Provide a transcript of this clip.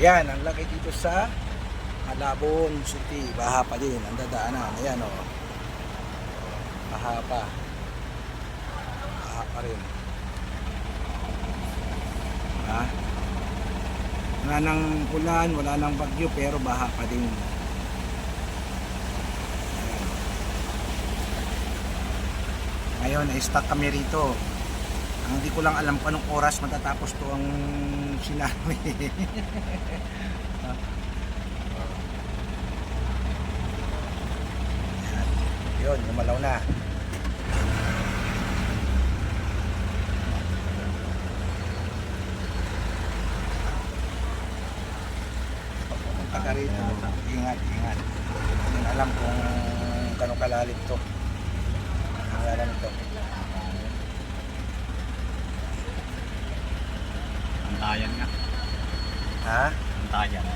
Yan, ang laki dito sa Malabon City. Baha pa din. Ang dadaanan. Ayan. Oh. Baha pa. Baha pa rin. Ha? Wala nang ulan, wala nang bagyo, pero baha pa din. Ngayon, na-stuck kami rito. Ang hindi ko lang alam pa anong oras matatapos to ang tsunami. Yan. Yun, lumalaw na. Pagpunta ka rito, ingat, ingat. Hindi alam kung gano'ng kalalim to. Ang alam to. Antayan nga. Ha? Antayan.